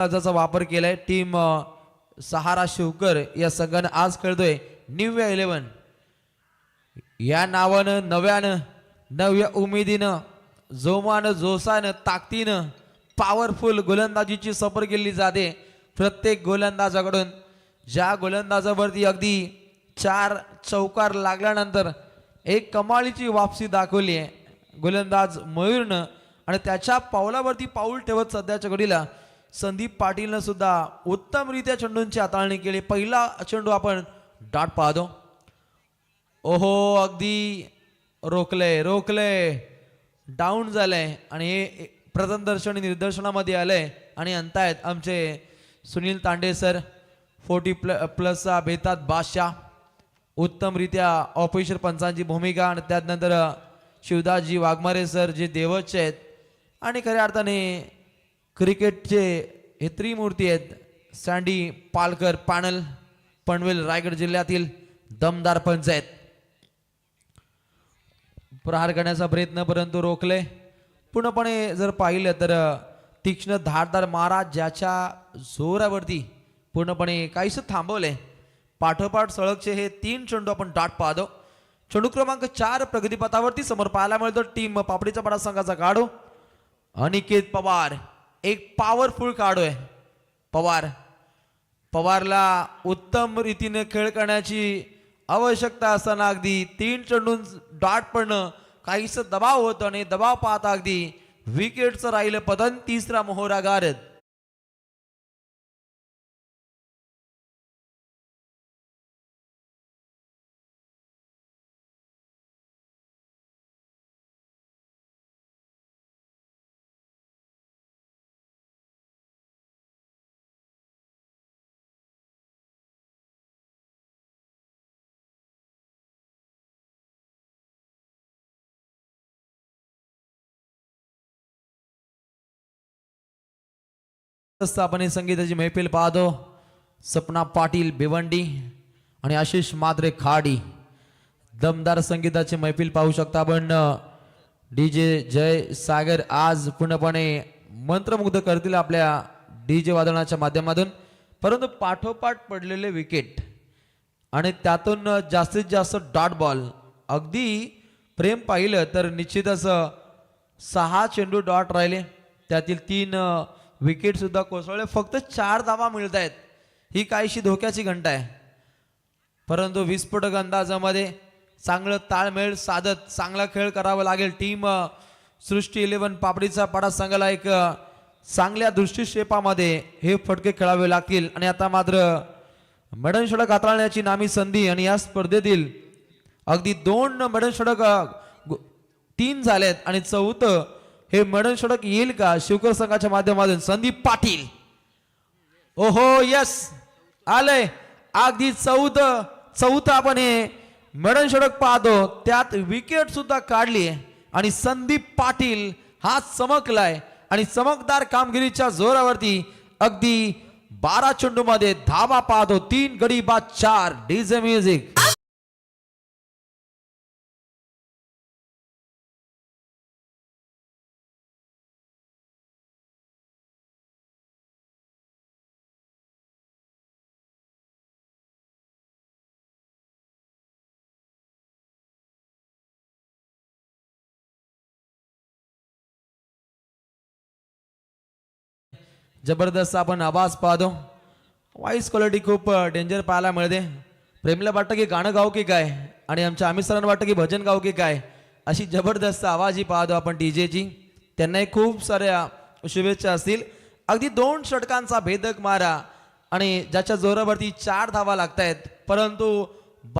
गोलंदाजाचा वापर केलाय टीम सहारा शिवकर या संघानं आज खेळतोय न्यू इलेव्हन. या नावानं नव्यानं नव्या उमेदीनं जोमानं जोसानं ताकदीनं पॉवरफुल गोलंदाजीची सफर केली जाते. प्रत्येक गोलंदाजाकडून ज्या गोलंदाजावरती अगदी चार चौकार लागल्यानंतर एक कमाळीची वापसी दाखवली आहे. गोलंदाज मयूरनं आणि त्याच्या पावलावरती पाऊल ठेवत सध्याच्या घडीला संदीप पाटीलनं सुद्धा उत्तमरित्या चेंडूंची हाताळणी केली. पहिला चेंडू आपण डाट पाहतो. ओहो अगदी रोखलंय रोखलंय डाऊन झालंय आणि हे प्रथमदर्शनी निदर्शनामध्ये आलंय आणि आणतायत आमचे सुनील तांडे सर फोर्टी प्ल प्लसचा बेतात बादशाह उत्तमरित्या ऑफिशर पंचांची भूमिका आणि त्यानंतर शिवदासजी वाघमारे सर जे देवचे आहेत. आणि खऱ्या अर्थाने क्रिकेटचे हे त्रिमूर्ती आहेत. सँडी पालकर पाणल पनवेल रायगड जिल्ह्यातील दमदार पंच आहेत. प्रहार करण्याचा प्रयत्न परंतु रोखले. पूर्णपणे जर पाहिलं तर तीक्ष्ण धारदार मारा ज्याच्या जोरावरती पूर्णपणे काहीस थांबवले पाठोपाठ सळकचे हे तीन चेंडू आपण डाट पाहतो. चेंडू क्रमांक चार प्रगतीपथावरती समोर पाहायला मिळतो. टीम पापडीचा पडा संघाचा काढू अनिकेत पवार. एक पॉवरफुल काढू आहे पवार. पवारला उत्तम रीतीने खेळ करण्याची आवश्यकता असताना अगदी तीन चेंडून डॉट पडणं काहीसं दबाव होतं आणि दबाव पाहता अगदी विकेटचं राहिलं पदन तिसरा मोहरा गारत आपण हे संगीताची मैफिल पाहतो. सपना पाटील भिवंडी आणि आशिष मात्रे खाडी. दमदार संगीताची मैफिल पाहू शकता आपण. डी जे जय सागर आज पूर्णपणे मंत्रमुग्ध करतील आपल्या डी जे वादनाच्या माध्यमातून. परंतु पाठोपाठ पडलेले विकेट आणि त्यातून जास्तीत जास्त डॉट बॉल. अगदी प्रेम पाहिलं तर निश्चितच सहा चेंडू डॉट राहिले. त्यातील तीन विकेट सुद्धा कोसळले. फक्त चार धावा मिळत आहेत ही काहीशी धोक्याची घंटा आहे. परंतु विस्फोटक अंदाजामध्ये चांगलं ताळमेळ साधत चांगला खेळ करावा लागेल. टीम सृष्टी इलेव्हन पापडीचा पाडा संघाला एक चांगल्या दृष्टिक्षेपामध्ये हे फटके खेळावे लागतील. आणि आता मात्र मेडन षडक हाताळण्याची नामी संधी आणि या स्पर्धेतील अगदी दोन मेडन षडक तीन झालेत आणि चौथं हे मडन षटक येईल का? शिवकर संघाच्या माध्यमातून. संदीप पाटील. ओहो यस आलंय. अगदी चौथ चौथ आपण हे मडन षटक पाहतो. त्यात विकेट सुद्धा काढली आणि संदीप पाटील हा चमकलाय. आणि चमकदार कामगिरीच्या जोरावरती अगदी बारा चेंडू मध्ये धावा पाहतो. तीन गडी बाद चार. DJ music. जबरदस्त आपण आवाज पाहतो. व्हॉइस क्वालिटी खूप डेंजर पाहायला मिळते. प्रेमला वाटतं की गाणं गाव की काय? आणि आमच्या आम्ही सरांना वाटतं की भजन गाव की काय? अशी जबरदस्त आवाज ही पाहतो आपण डी जेची त्यांनाही खूप साऱ्या शुभेच्छा असतील. अगदी दोन षटकांचा भेदक मारा. आणि ज्याच्या जोरावरती चार धावा लागतायत. परंतु